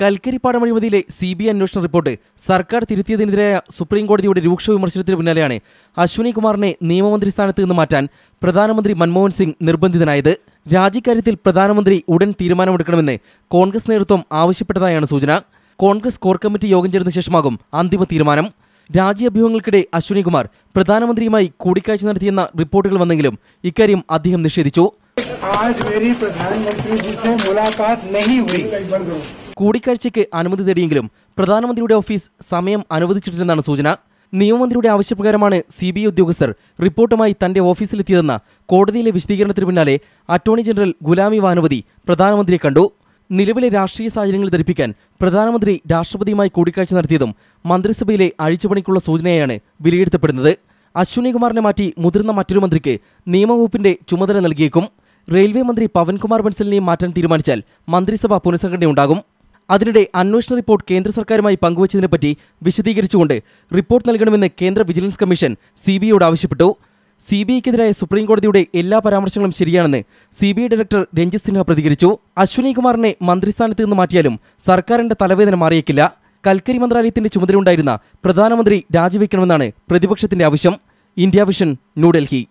കൽക്കരിപ്പാടം അഴിമതിയിലെ C B I അന്വേഷണ report സർക്കാർ തിരുത്തിയതിനെതിരായ സുപ്രീം കോടതിയുടെ രൂക്ഷ വിമർശനത്തിന് പിന്നാലെയാണ് അശ്വിനി കുമാറിനെ നിയമമന്ത്രി സ്ഥാനത്ത് നിന്ന് മാറ്റാൻ പ്രധാനമന്ത്രി മൻമോഹൻ സിംഗ് നിർബന്ധിതനായത് രാജിക്കാര്യത്തിൽ പ്രധാനമന്ത്രി ഉടൻ തീരുമാനമെടുക്കണമെന്ന് കോൺഗ്രസ് നേതൃത്വം ആവശ്യപ്പെട്ടതായാണ് സൂചന കോൺഗ്രസ് കോർ കമ്മിറ്റി യോഗം ചേർന്ന ശേഷമാകും അന്തിമ തീരുമാനം രാജ്യാഭ്യൂഹങ്ങൾക്കിടെ അശ്വിനി കുമാർ പ്രധാനമന്ത്രിയുമായി കൂടിക്കാഴ്ച നടത്തിയെന്ന റിപ്പോർട്ടുകൾ വന്നെങ്കിലും ഇക്കാര്യം അദ്ദേഹം നിഷേധിച്ചു आज मेरी प्रधानमंत्री जी से मुलाकात नहीं हुई കൂടിക്കാഴ്ചയ്ക്ക് അനുമതി തേടിയെങ്കിലും പ്രധാനമന്ത്രിയുടെ ഓഫീസ് സമയം അനുവദിച്ചിട്ടില്ലെന്നാണ് സൂചന. നിയമമന്ത്രിയുടെ ആവശ്യപ്രകാരമാണ് സി ബി ഐ ഉദ്യോഗസ്ഥർ റിപ്പോർട്ടുമായി തന്റെ ഓഫീസിലെത്തിയതെന്ന കോടതിയിലെ വിശദീകരണത്തിന് പിന്നാലെ അറ്റോർണി ജനറൽ ഗുലാമി വാനവതി പ്രധാനമന്ത്രിയെ കണ്ടു. നിലവിലെ രാഷ്ട്രീയ സാഹചര്യങ്ങൾ ധരിപ്പിക്കാൻ പ്രധാനമന്ത്രി രാഷ്ട്രപതിയുമായി കൂടിക്കാഴ്ച നടത്തിയതും മന്ത്രിസഭയിലെ അഴിച്ചുപണിക്കുള്ള സൂചനയാണ് വിലയിരുത്തപ്പെടുന്നത്. അശ്വിനി കുമാറിനെ മാറ്റി മുതിർന്ന മറ്റൊരു മന്ത്രിക്ക് നിയമവകുപ്പിന്റെ ചുമതല നൽകിയേക്കും. റെയിൽവേ മന്ത്രി പവൻകുമാർ ബൻസലിനെയും മാറ്റാൻ തീരുമാനിച്ചാൽ മന്ത്രിസഭ പുനഃസംഘടനയുണ്ടാകും. അതിനിടെ അന്വേഷണ റിപ്പോർട്ട് കേന്ദ്ര സർക്കാരുമായി പങ്കുവച്ചതിനെപ്പറ്റി വിശദീകരിച്ചുകൊണ്ട് റിപ്പോർട്ട് നൽകണമെന്ന് കേന്ദ്ര വിജിലൻസ് കമ്മീഷൻ സി ബി ഐയോട് ആവശ്യപ്പെട്ടു. സി ബി ഐക്കെതിരായ സുപ്രീം കോടതിയുടെ എല്ലാ പരാമർശങ്ങളും ശരിയാണെന്ന് C B I director Ranjit Sinha പ്രതികരിച്ചു. അശ്വിനി കുമാറിനെ മന്ത്രിസ്ഥാനത്ത് നിന്ന് മാറ്റിയാലും സർക്കാരിന്റെ തലവേദന മാറിയേക്കില്ല. കൽക്കരി മന്ത്രാലയത്തിന്റെ ചുമതലയുണ്ടായിരുന്ന പ്രധാനമന്ത്രി രാജിവെക്കണമെന്നാണ് പ്രതിപക്ഷത്തിന്റെ ആവശ്യം. India vision New Delhi.